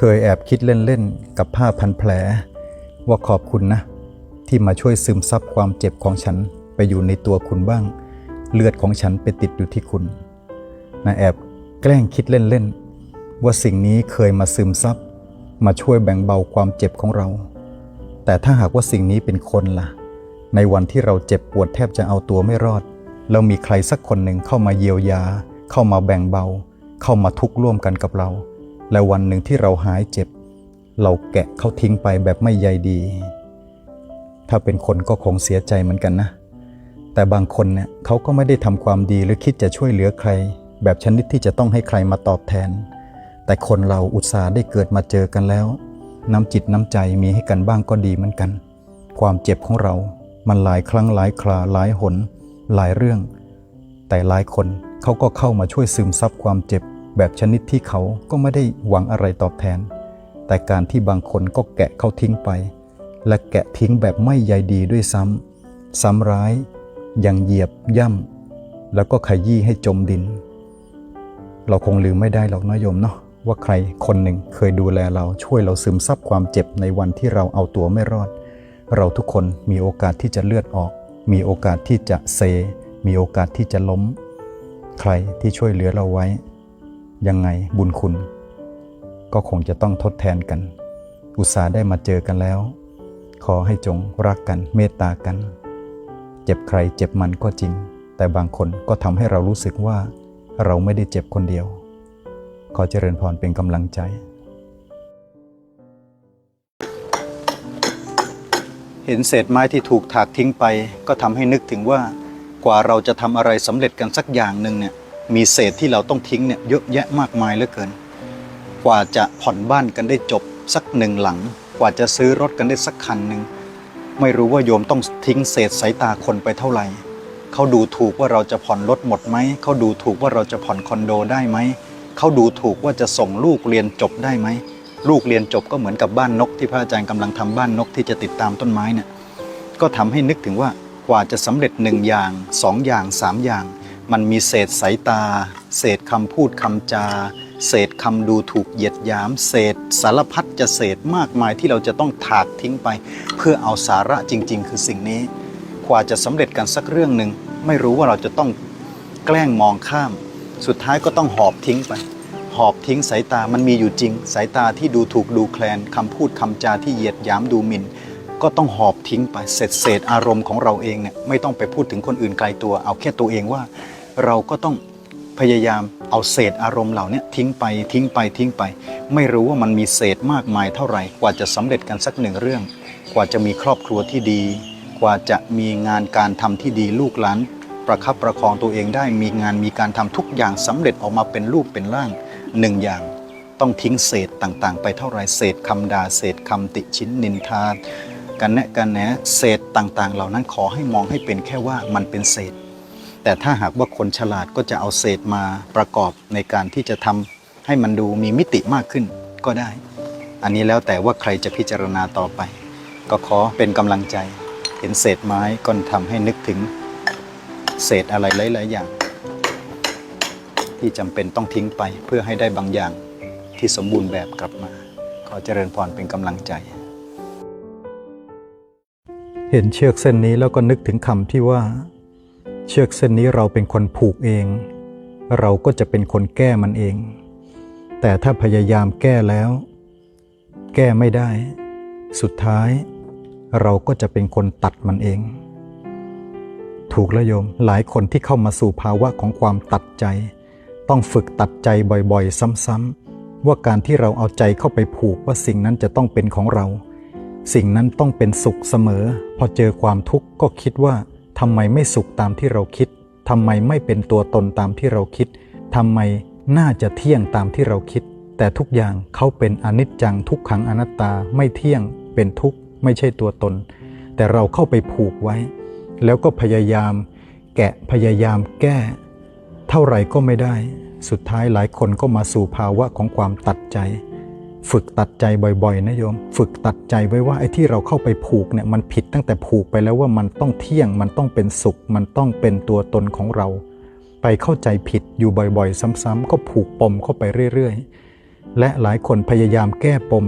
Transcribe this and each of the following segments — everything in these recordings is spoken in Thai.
เคยแอบคิดเล่นๆ กับผ้าพันแผล ว่าขอบคุณนะ ที่มาช่วยซึมซับความเจ็บของฉันไปอยู่ในตัวคุณบ้าง เลือดของฉันไปติดอยู่ที่คุณนะแอบแกล้งคิดเล่นๆ ว่าสิ่งนี้เคยมาซึมซับมาช่วยแบ่งเบาความเจ็บของเรา แต่ถ้าหากว่าสิ่งนี้เป็นคนล่ะ ในวันที่เราเจ็บปวดแทบจะเอาตัวไม่รอดแล้วมีใครสักคนหนึ่งเข้ามาเยียวยา เข้ามาแบ่งเบา เข้ามาทุกข์ร่วมกันกับเรา และวันหนึ่งที่เราหายเจ็บ เราแกะเขาทิ้งไปแบบไม่ใยดี ถ้าเป็นคนก็คงเสียใจเหมือนกันนะ แต่บางคนเนี่ยเขาก็ไม่ได้ทำความดีหรือคิดจะช่วยเหลือใคร แบบชนิดที่จะต้องให้ใครมาตอบแทน แต่คนเราอุตส่าห์ได้เกิดมาเจอกันแล้ว น้ำจิตน้ำใจมีให้กันบ้างก็ดีเหมือนกัน ความเจ็บของเรา มันหลายครั้งหลายคราหลายหน หลายเรื่อง แต่หลายคนเขาก็เข้ามาช่วยซึมซับความเจ็บ แบบชนิดที่เขาก็ไม่ได้หวังอะไรตอบแทน แต่การที่บางคนก็แกะเขาทิ้งไป และแกะทิ้งแบบไม่ใยดีด้วยซ้ำซ้ำร้ายยังเหยียบย่ำแล้วก็ขยี้ให้จมดิน เราคงลืมไม่ได้หรอกนะโยมเนาะว่าใครคนหนึ่งเคยดูแลเราช่วยเราซึมซับความเจ็บในวันที่เราเอาตัวไม่รอด เราทุกคนมีโอกาสที่จะเลือดออก มีโอกาสที่จะเซ มีโอกาสที่จะล้ม ใครที่ช่วยเหลือเราไว้ ยังไงบุญคุณ ก็คงจะต้องทดแทนกัน อุตส่าห์ได้มาเจอกันแล้ว ขอให้จงรักกันเมตตากัน เจ็บใครเจ็บมันก็จริง แต่บางคนก็ทำให้เรารู้สึกว่า เราไม่ได้เจ็บคนเดียว ขอเจริญพรเป็นกำลังใจเห็นเศษไม้ที่ถูกถากทิ้งไป ก็ทำให้นึกถึงว่ากว่าเราจะทำอะไรสำเร็จกันสักอย่างหนึ่งเนี่ย มีเศษที่เราต้องทิ้งเนี่ยเยอะแยะมากมายเหลือเกิน กว่าจะผ่อนบ้านกันได้จบสักหนึ่งหลัง กว่าจะซื้อรถกันได้สักคันหนึ่งไม่รู้ว่าโยมต้องทิ้งเศษสายตาคนไปเท่าไหร่เขาดูถูกว่าเราจะผ่อนรถหมดไหมเขาดูถูกว่าเราจะผ่อนคอนโดได้ไหมเขาดูถูกว่าจะส่งลูกเรียนจบได้ไหมลูกเรียนจบก็เหมือนกับบ้านนกที่พระอาจารย์กำลังทำบ้านนกที่จะติดตามต้นไม้เนี่ยก็ทำให้นึกถึงว่ากว่าจะสำเร็จหนึ่งอย่างสองอย่างสามอย่าง มันมีเศษสายตา เศษคำพูดคำจา เศษคำดูถูกเหยียดหยาม เศษสารพัดจะเศษมากมายที่เราจะต้องถากทิ้งไป เพื่อเอาสาระจริง ๆ คือสิ่งนี้กว่าจะสำเร็จกันสักเรื่องหนึ่งไม่รู้ว่าเราจะต้องแกล้งมองข้าม สุดท้ายก็ต้องหอบทิ้งไป หอบทิ้งสายตามันมีอยู่จริง สายตาที่ดูถูกดูแคลนคำพูดคำจาที่เหยียดหยามดูหมิ่นก็ต้องหอบทิ้งไปเศษเศษอารมณ์ของเราเองเนี่ยไม่ต้องไปพูดถึงคนอื่นไกลตัว เอาแค่ตัวเองว่า เราก็ต้องพยายามเอาเศษอารมณ์เหล่านี้ทิ้งไปทิ้งไปทิ้งไป ไม่รู้ว่ามันมีเศษมากมายเท่าไหร่กว่าจะสำเร็จกันสักหนึ่งเรื่อง กว่าจะมีครอบครัวที่ดี กว่าจะมีงานการทำที่ดีลูกหลานประคับประคองตัวเองได้มีงานมีการทำทุกอย่างสำเร็จออกมาเป็นรูปเป็นร่างหนึ่งอย่าง ต้องทิ้งเศษต่างๆ ไปเท่าไหรเศษคำด่าเศษคำติชินนินทากันแนะกันแหนเศษต่างๆ เหล่านั้นขอให้มองให้เป็นแค่ว่ามันเป็นเศษ แต่ถ้าหากว่าคนฉลาดก็จะเอาเศษมาประกอบในการที่จะทำให้มันดูมีมิติมากขึ้นก็ได้ อันนี้แล้วแต่ว่าใครจะพิจารณาต่อไป ก็ขอเป็นกำลังใจ เห็นเศษไม้ก็ทำให้นึกถึง เศษอะไรหลาย ๆ อย่าง ที่จำเป็นต้องทิ้งไปเพื่อให้ได้บางอย่างที่สมบูรณ์แบบกลับมา ขอเจริญพรเป็นกำลังใจ เห็นเชือกเส้นนี้แล้วก็นึกถึงคำที่ว่า เชือกเส้นนี้เราเป็นคนผูกเอง เราก็จะเป็นคนแก้มันเอง แต่ถ้าพยายามแก้แล้ว แก้ไม่ได้ สุดท้าย เราก็จะเป็นคนตัดมันเอง ถูกแล้วโยมหลายคนที่เข้ามาสู่ภาวะของความตัดใจ ต้องฝึกตัดใจบ่อยๆ ซ้ำๆ ว่าการที่เราเอาใจเข้าไปผูกว่าสิ่งนั้นจะต้องเป็นของเรา สิ่งนั้นต้องเป็นสุขเสมอ พอเจอความทุกข์ก็คิดว่า ทำไมไม่สุขตามที่เราคิดทำไมไม่เป็นตัวตนตามที่เราคิดทำไมน่าจะเที่ยงตามที่เราคิด แต่ทุกอย่างเขาเป็นอนิจจังทุกขังอนัตตาไม่เที่ยงเป็นทุกข์ไม่ใช่ตัวตน แต่เราเข้าไปผูกไว้ แล้วก็พยายาม แกะพยายามแก้ เท่าไหร่ก็ไม่ได้ สุดท้ายหลายคนก็มาสู่ภาวะของความตัดใจ ฝึกตัดใจบ่อยๆนะโยม ฝึกตัดใจไว้ว่าไอ้ที่เราเข้าไปผูกเนี่ยมันผิดตั้งแต่ผูกไปแล้วว่ามันต้องเที่ยง มันต้องเป็นสุข มันต้องเป็นตัวตนของเรา ไปเข้าใจผิดอยู่บ่อยๆ ซ้ำๆก็ผูกปมเข้าไปเรื่อยๆ และหลายคนพยายามแก้ปม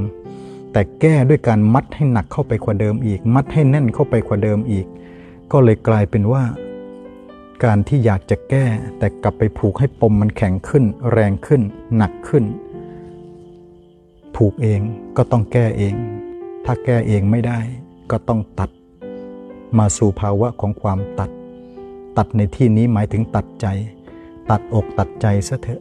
แต่แก้ด้วยการมัดให้หนักเข้าไปกว่าเดิมอีก มัดให้แน่นเข้าไปกว่าเดิมอีก ก็เลยกลายเป็นว่า การที่อยากจะแก้ แต่กลับไปผูกให้ปมมันแข็งขึ้น แรงขึ้น หนักขึ้น ผูกเองก็ต้องแก้เอง ถ้าแก้เองไม่ได้ก็ต้องตัด มาสู่ภาวะของความตัด ตัดในที่นี้หมายถึงตัดใจ ตัดอกตัดใจซะเถอะ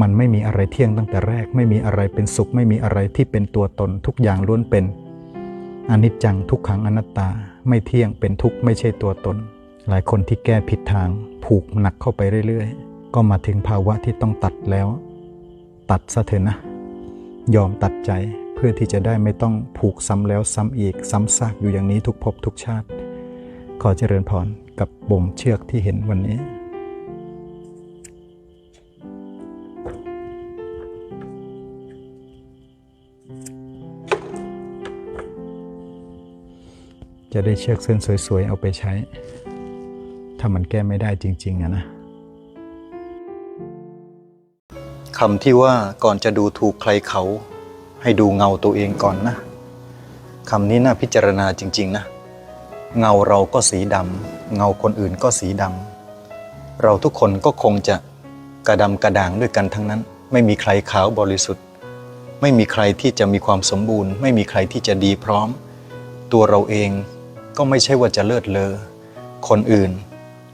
มันไม่มีอะไรเที่ยงตั้งแต่แรก ไม่มีอะไรเป็นสุข ไม่มีอะไรที่เป็นตัวตนทุกอย่างล้วนเป็นอนิจจังทุกขังอนัตตาไม่เที่ยงเป็นทุกข์ไม่ใช่ตัวตน หลายคนที่แก้ผิดทาง ผูกหนักเข้าไปเรื่อยๆ ก็มาถึงภาวะที่ต้องตัดแล้ว ตัดซะเถอะนะ ยอมตัดใจเพื่อที่จะได้ไม่ต้องผูกซ้ำแล้วซ้ำอีกซ้ำซากอยู่อย่างนี้ทุกภพทุกชาติ ขอเจริญพรกับบ่มเชือกที่เห็นวันนี้จะได้เชือกเส้นสวยๆ เอาไปใช้ ถ้ามันแก้ไม่ได้จริง ๆอะนะ คำที่ว่าก่อนจะดูถูกใครเขา ให้ดูเงาตัวเองก่อนนะคำนี้น่าพิจารณาจริง ๆ นะ เงาเราก็สีดำเงาคนอื่นก็สีดำเราทุกคนก็คงจะกระดำกระด่างด้วยกันทั้งนั้น ไม่มีใครขาวบริสุทธิ์ ไม่มีใครที่จะมีความสมบูรณ์ ไม่มีใครที่จะดีพร้อม ตัวเราเองก็ไม่ใช่ว่าจะเลิศเลอคนอื่น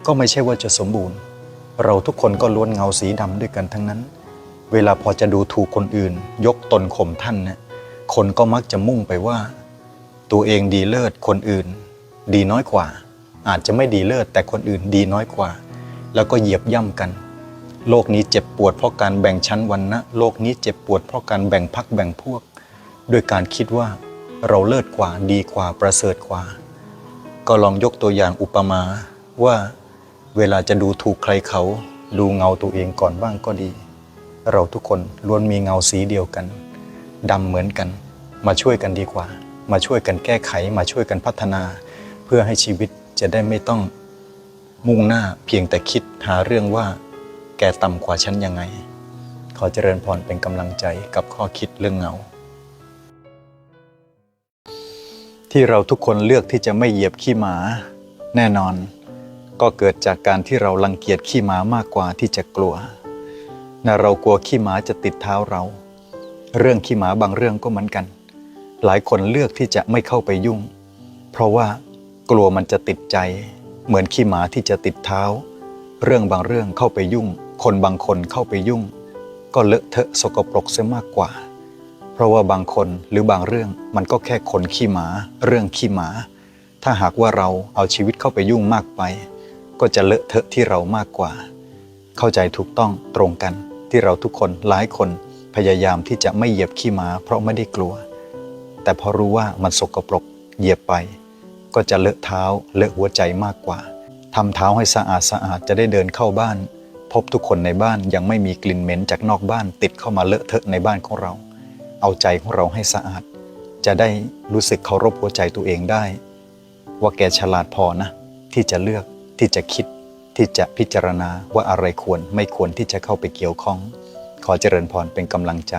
ก็ไม่ใช่ว่าจะสมบูรณ์ เราทุกคนก็ล้วนเงาสีดำด้วยกันทั้งนั้น เวลาพอจะดูถูกคนอื่น ยกตนข่มท่านเนี่ยคนก็มักจะมุ่งไปว่า ตัวเองดีเลิศคนอื่น ดีน้อยกว่า อาจจะไม่ดีเลิศแต่คนอื่นดีน้อยกว่า แล้วก็เหยียบย่ำกัน โลกนี้เจ็บปวดเพราะการแบ่งชั้นวรรณะโลกนี้เจ็บปวดเพราะการแบ่งพักแบ่งพวกด้วยการคิดว่าเราเลิศกว่าดีกว่าประเสริฐกว่า ก็ลองยกตัวอย่างอุปมาว่า เวลาจะดูถูกใครเขา ดูเงาตัวเองก่อนบ้างก็ดี เราทุกคนล้วนมีเงาสีเดียวกันดำเหมือนกัน มาช่วยกันดีกว่า มาช่วยกันแก้ไข มาช่วยกันพัฒนา เพื่อให้ชีวิตจะได้ไม่ต้องมุ่งหน้าเพียงแต่คิดหาเรื่องว่า แกต่ำกว่าฉันยังไง ขอเจริญพรเป็นกำลังใจกับข้อคิดเรื่องเงา ที่เราทุกคนเลือกที่จะไม่เหยียบขี้หมา แน่นอน ก็เกิดจากการที่เรารังเกียจขี้หมามากกว่าที่จะกลัว นะเรากลัวขี้หมาจะติดเท้าเรา เรื่องขี้หมาบางเรื่องก็เหมือนกัน หลายคนเลือกที่จะไม่เข้าไปยุ่ง เพราะว่ากลัวมันจะติดใจ เหมือนขี้หมาที่จะติดเท้า เรื่องบางเรื่องเข้าไปยุ่ง คนบางคนเข้าไปยุ่ง ก็เลอะเทอะสกปรกเสียมากกว่า เพราะว่าบางคนหรือบางเรื่องมันก็แค่คนขี้หมา เรื่องขี้หมา ถ้าหากว่าเราเอาชีวิตเข้าไปยุ่งมากไป ก็จะเลอะเทอะที่เรามากกว่า เข้าใจถูกต้องตรงกัน ที่เราทุกคนหลายคนพยายามที่จะไม่เหยียบขี้หมา เพราะไม่ได้กลัว แต่พอรู้ว่ามันสกปรกเหยียบไป ก็จะเลอะเท้าเลอะหัวใจมากกว่าทำเท้าให้สะอาดสะอาดจะได้เดินเข้าบ้าน พบทุกคนในบ้านยังไม่มีกลิ่นเหม็นจากนอกบ้านติดเข้ามาเลอะเทอะในบ้านของเรา เอาใจของเราให้สะอาด จะได้รู้สึกเคารพหัวใจตัวเองได้ ว่าแกฉลาดพอนะ ที่จะเลือกที่จะคิด ที่จะพิจารณาว่าอะไรควรไม่ควรที่จะเข้าไปเกี่ยวข้อง ขอเจริญพรเป็นกำลังใจ